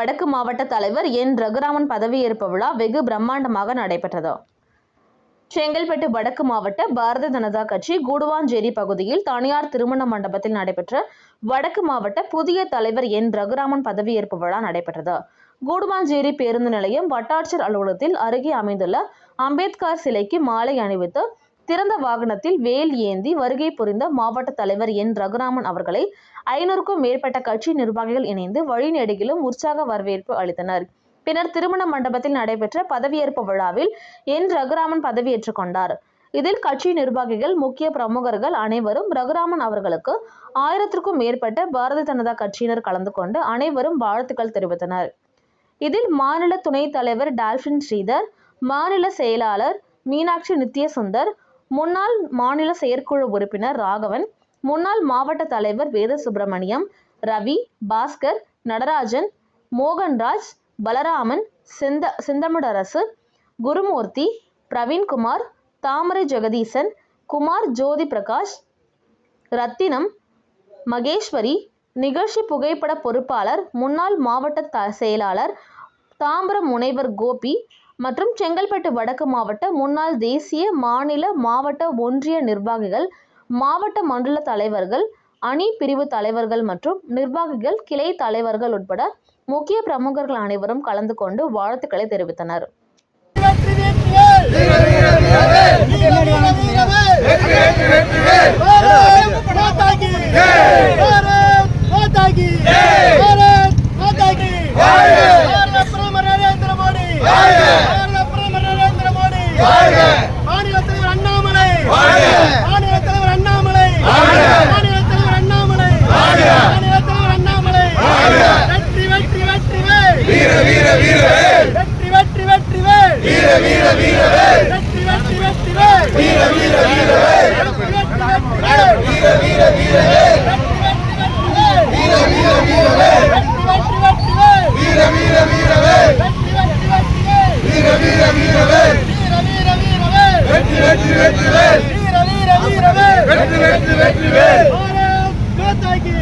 வடக்கு மாவட்ட தலைவர் என். ரகுராமன் பதவியேற்பு விழா வெகு பிரம்மாண்டமாக நடைபெற்றது. செங்கல்பட்டு வடக்கு மாவட்ட பாரதிய ஜனதா கட்சி கூடுவாஞ்சேரி பகுதியில் தனியார் திருமண மண்டபத்தில் நடைபெற்ற வடக்கு மாவட்ட புதிய தலைவர் என். ரகுராமன் பதவியேற்பு விழா நடைபெற்றது. கூடுவாஞ்சேரி பேருந்து நிலையம் வட்டாட்சியர் அலுவலகத்தில் அருகே அமைந்துள்ள அம்பேத்கர் சிலைக்கு மாலை அணிவித்து திறந்த வாகனத்தில் வேல் ஏந்தி வருகை புரிந்த மாவட்ட தலைவர் என். ரகுராமன் அவர்களை ஐநூறுக்கும் மேற்பட்ட கட்சி நிர்வாகிகள் இணைந்து வழிநெடுகிலும் உற்சாக வரவேற்பு அளித்தனர். பின்னர் திருமண மண்டபத்தில் நடைபெற்ற பதவியேற்பு விழாவில் என். ரகுராமன் பதவியேற்றுக் கொண்டார். இதில் கட்சி நிர்வாகிகள் முக்கிய பிரமுகர்கள் அனைவரும் ரகுராமன் அவர்களுக்கு ஆயிரத்திற்கும் மேற்பட்ட பாரதிய ஜனதா கட்சியினர் கலந்து கொண்டு அனைவரும் வாழ்த்துக்கள் தெரிவித்தனர். இதில் மாநில துணைத் தலைவர் டால்பின் ஸ்ரீதர் மாநில செயலாளர் மீனாட்சி நித்யசுந்தர் முன்னாள் மாநில செயற்குழு உறுப்பினர் ராகவன் முன்னாள் மாவட்ட தலைவர் வேத சுப்பிரமணியம் ரவி பாஸ்கர் நடராஜன் மோகன்ராஜ் பலராமன் செந்த செந்தமிழரசு குருமூர்த்தி பிரவீன்குமார் தாமரை ஜெகதீசன் குமார் ஜோதி பிரகாஷ் ரத்தினம் மகேஸ்வரி நிகழ்ச்சி புகைப்பட பொறுப்பாளர் முன்னாள் மாவட்ட த செயலாளர் தாம்பரம் முனைவர் கோபி மற்றும் செங்கல்பட்டு வடக்கு மாவட்ட முன்னாள் தேசிய மாநில மாவட்ட ஒன்றிய நிர்வாகிகள் மாவட்ட மண்டல தலைவர்கள் அணி பிரிவு தலைவர்கள் மற்றும் நிர்வாகிகள் கிளை தலைவர்கள் உட்பட முக்கிய பிரமுகர்கள் அனைவரும் கலந்து கொண்டு வாழ்த்துக்களை தெரிவித்தனர். வெற்றி வெற்றி வீர வீரவேல் பாரத் மாதா கி பாரத் மாதா கி பாரத் மாதா கி பாரத பிரதமர் நரேந்திர மோடி பாரத பிரதமர் நரேந்திர மோடி மாநில தலைவர் அண்ணாமலை மாநில தலைவர் அண்ணாமலை மாநில தலைவர் அண்ணாமலை மாநில தலைவர் அண்ணாமலை வெற்றி வெற்றி வெற்றிவேல் வீர வீர வீரவேல் வெற்றி வெற்றி வெற்றிவேல் வீர வீர வீரவேல் வெற்றி வெற்றி வெற்றிவேல் வீர வீர வீரவேல் வெற்றி வெற்றி வெற்றிவேல் வீர வீர வீரவேல் வெற்றி வெற்றி வெற்றிவேல் வீர வீர வீரவேல் வெற்றி வெற்றி வெற்றிவேல் வீர வீர வீரவேல் வெற்றி வெற்றி வேல் வீர வீர வீர வேல் வெற்றி வெற்றி வெற்றி வெற்றிவேல் பாரத் மாதா கி